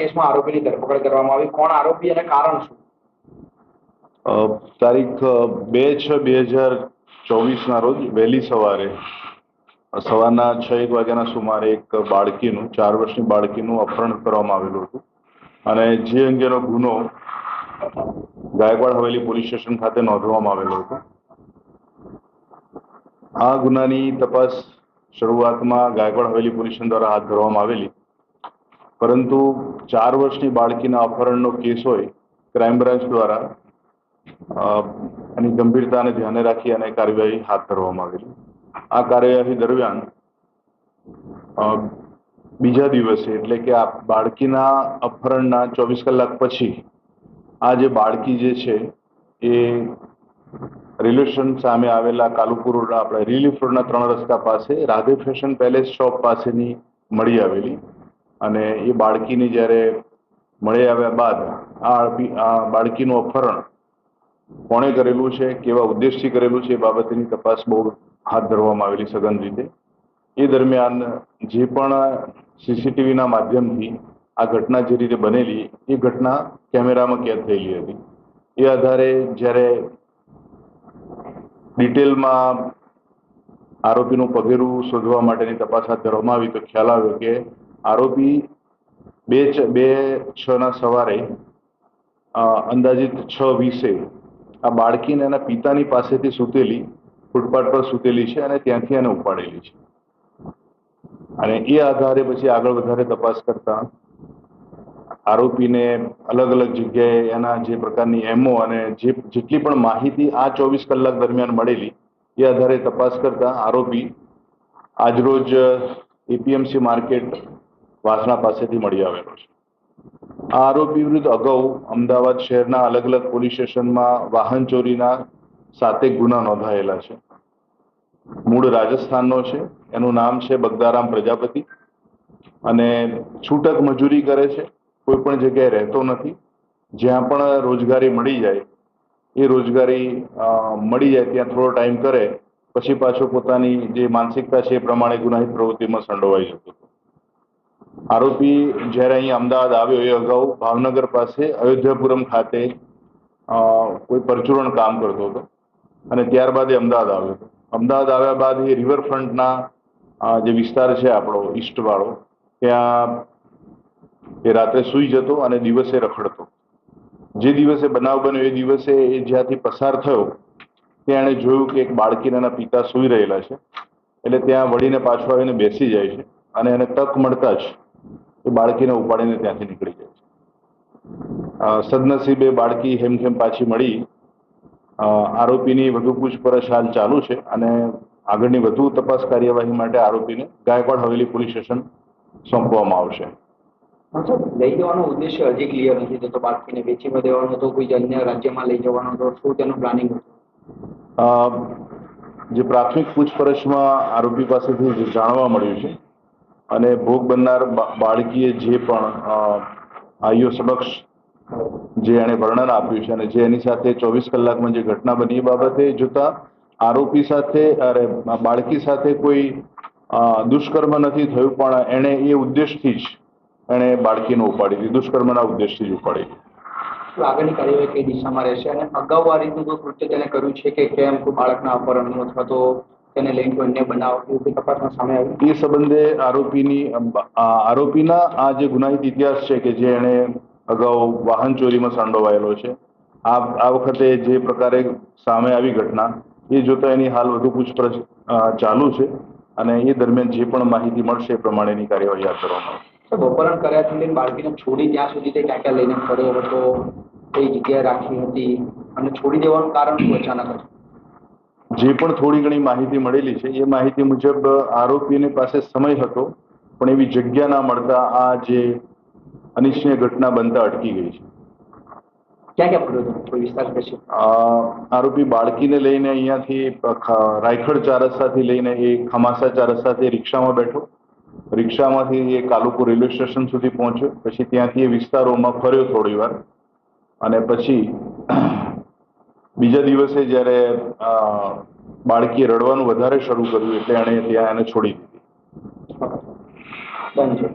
કેસમાં આરોપીની ધરપકડ કરવામાં આવી. કોણ આરોપી અને કારણ શું? તારીખ બે છ બે હજાર ચોવીસના રોજ વહેલી સવારે સવારના છ એક વાગ્યાના સુમારે એક બાળકીનું, ચાર વર્ષની બાળકીનું અપહરણ કરવામાં આવેલું હતું. અને જે અંગેનો ગુનો ગાયકવાડ હવેલી પોલીસ સ્ટેશન ખાતે નોંધવામાં આવેલો હતો. આ ગુનાની તપાસ શરૂઆતમાં ગાયકવાડ હવેલી પોલીસ દ્વારા હાથ ધરવામાં આવેલી. પરંતુ ચાર વર્ષની બાળકીના અપહરણનો કેસ હોય, ક્રાઇમ બ્રાન્ચ દ્વારા એની ગંભીરતાને ધ્યાને રાખી અને કાર્યવાહી હાથ ધરવામાં આવેલી આ કાર્યવાહી દરમિયાન બીજા દિવસે એટલે કે આ બાળકીના અપહરણના ચોવીસ કલાક પછી, આ જે બાળકી જે છે, એ રેલવે સ્ટેશન સામે આવેલા કાલુપુર રોડ આપણે રિલીફ રોડના ત્રણ રસ્તા પાસે, રાધે ફેશન પેલેસ શોપ પાસેની મળી આવેલી. અને એ બાળકીને જ્યારે મળી આવ્યા બાદ આ બાળકીનું અપહરણ કોણે કરેલું છે, કેવા ઉદ્દેશથી કરેલું છે એ બાબતની તપાસ બહુ હાથ ધરવામાં આવેલી સઘન રીતે. એ દરમિયાન જે પણ સીસીટીવીના માધ્યમથી આ ઘટના જે રીતે બનેલી, એ ઘટના કેમેરામાં કેદ થયેલી હતી. એ આધારે જ્યારે ડિટેલમાં આરોપીનું પગેરું શોધવા માટેની તપાસ હાથ ધરવામાં આવી, તો ખ્યાલ આવ્યો કે આરોપી બે બે, છ ના સવારે અંદાજિત છ વીસે આ બાળકીને એના પિતાની પાસેથી સૂતેલી, ફૂટપાથ પર સૂતેલી છે અને ત્યાંથી એને ઉપાડેલી છે. અને એ આધારે પછી આગળ વધારે તપાસ કરતા આરોપીને અલગ અલગ જગ્યાએ એના જે પ્રકારની એમઓ અને જે, જેટલી પણ માહિતી આ ચોવીસ કલાક દરમિયાન મળેલી, એ આધારે તપાસ કરતા આરોપી આજરોજ એપીએમસી માર્કેટ વાસણા પાસેથી મળી આવેલો છે. આ આરોપી વિરુદ્ધ અગાઉ અમદાવાદ શહેરના અલગ અલગ પોલીસ સ્ટેશનમાં વાહન ચોરીના સાતેક ગુના નોંધાયેલા છે. મૂળ રાજસ્થાનનો છે. એનું નામ છે બગદારામ પ્રજાપતિ અને છૂટક મજૂરી કરે છે. કોઈ પણ જગ્યાએ રહેતો નથી. જ્યાં પણ રોજગારી મળી જાય, એ રોજગારી મળી જાય ત્યાં થોડો ટાઈમ કરે, પછી પાછો પોતાની જે માનસિકતા છે એ પ્રમાણે ગુનાહિત પ્રવૃત્તિમાં સંડોવાઈ જતો હતો. આરોપી જ્યારે અહીં અમદાવાદ આવ્યો એ અગાઉ ભાવનગર પાસે અયોધ્યાપુરમ ખાતે કોઈ પરચુરણ કામ કરતો હતો અને ત્યારબાદ એ અમદાવાદ આવ્યો હતો. અમદાવાદ આવ્યા બાદ એ રિવરફ્રન્ટના જે વિસ્તાર છે આપણો ઈસ્ટ વાળો ત્યાં એ રાત્રે સૂઈ જતો અને દિવસે રખડતો. જે દિવસે બનાવ બન્યો એ દિવસે એ જ્યાંથી પસાર થયો, ત્યાં એણે જોયું કે એક બાળકીના પિતા સૂઈ રહેલા છે. એટલે ત્યાં વળીને પાછો આવીને બેસી જાય છે અને એને તક મળતા જ એ બાળકીને ઉપાડીને ત્યાંથી નીકળી જાય છે. સદનસીબે બાળકી હેમખેમ પાછી મળી. આરોપીની વધુ પૂછપરછ હાલ ચાલુ છે અને આગળની વધુ તપાસ કાર્યવાહી માટે આરોપીને ગાયકવાડ હવેલી પોલીસ સ્ટેશન સોંપવામાં આવશે. લઈ જવાનો ઉદ્દેશ્ય હજી ક્લિયર નથી. થતો બાળકીને વેચીમાં દેવાનો હતો કોઈ અન્ય રાજ્યમાં લઈ જવાનો હતો શું તેનું પ્લાનિંગ હતું? અ, જે પ્રાથમિક પૂછપરછમાં આરોપી પાસેથી જાણવા મળ્યું છે અને ભોગ બનનાર બાળકીએ જે પણ આઈઓ સમક્ષ જે એણે વર્ણન આપ્યું છે અને જે એની સાથે ચોવીસ કલાકમાં જે ઘટના બની એ બાબતે જોતા આરોપી સાથે, અરે બાળકી સાથે કોઈ દુષ્કર્મ નથી થયું, પણ એણે એ ઉદ્દેશથી જ એણે બાળકીને ઉપાડી હતી દુષ્કર્મના ઉદ્દેશથી જ ઉપાડી આગળની કાર્યવાહી કઈ દિશામાં રહેશે? અને અગાઉ આ રીતનું કોઈ કૃત્ય તેને કર્યું છે કે કેમ કોઈ બાળકના અપહરણનું અથવા તો તેને લઈને કોઈ અન્ય બનાવ એવું તપાસમાં સામે આવ્યું? એ સંબંધે આરોપીની આરોપીના આ જે ગુનાહિત ઇતિહાસ છે કે જે એણે અગાઉ વાહન ચોરીમાં સંડોવાયેલો છે આ આ વખતે જે પ્રકારે સામે આવી ઘટના એ જોતા એની હાલ વધુ પૂછપરછ ચાલુ છે અને એ દરમિયાન જે પણ માહિતી મળશે એ પ્રમાણેની કાર્યવાહી હાથ ધરવામાં આવશે. અપહરણ કર્યા લઈને બાળકીને છોડી ત્યાં સુધી તે ક્યાં ક્યાં લઈને ફર્યો હતો કઈ જગ્યાએ રાખી હતી અને છોડી દેવાનું કારણ શું અચાનક હતું? જે પણ થોડી ઘણી માહિતી મળેલી છે એ માહિતી મુજબ આરોપીની પાસે સમય હતો પણ એવી જગ્યા ના મળતા આ જે અનિચ્છનીય ઘટના બનતા અટકી ગઈ છે. ક્યાં ક્યાં આરોપી બાળકીને લઈને અહીંયાથી રાયખડ ચાર રસ્તાથી લઈને એ ખમાસા ચાર રસ્તાથી રિક્ષામાં બેઠો. રિક્ષામાંથી એ કાલુપુર રેલવે સ્ટેશન સુધી પહોંચ્યો. પછી ત્યાંથી એ વિસ્તારોમાં ફર્યો થોડી વાર અને પછી બીજા દિવસે જ્યારે બાળકીએ રડવાનું વધારે શરૂ કર્યું એટલે એણે ત્યાં એને છોડી દીધી.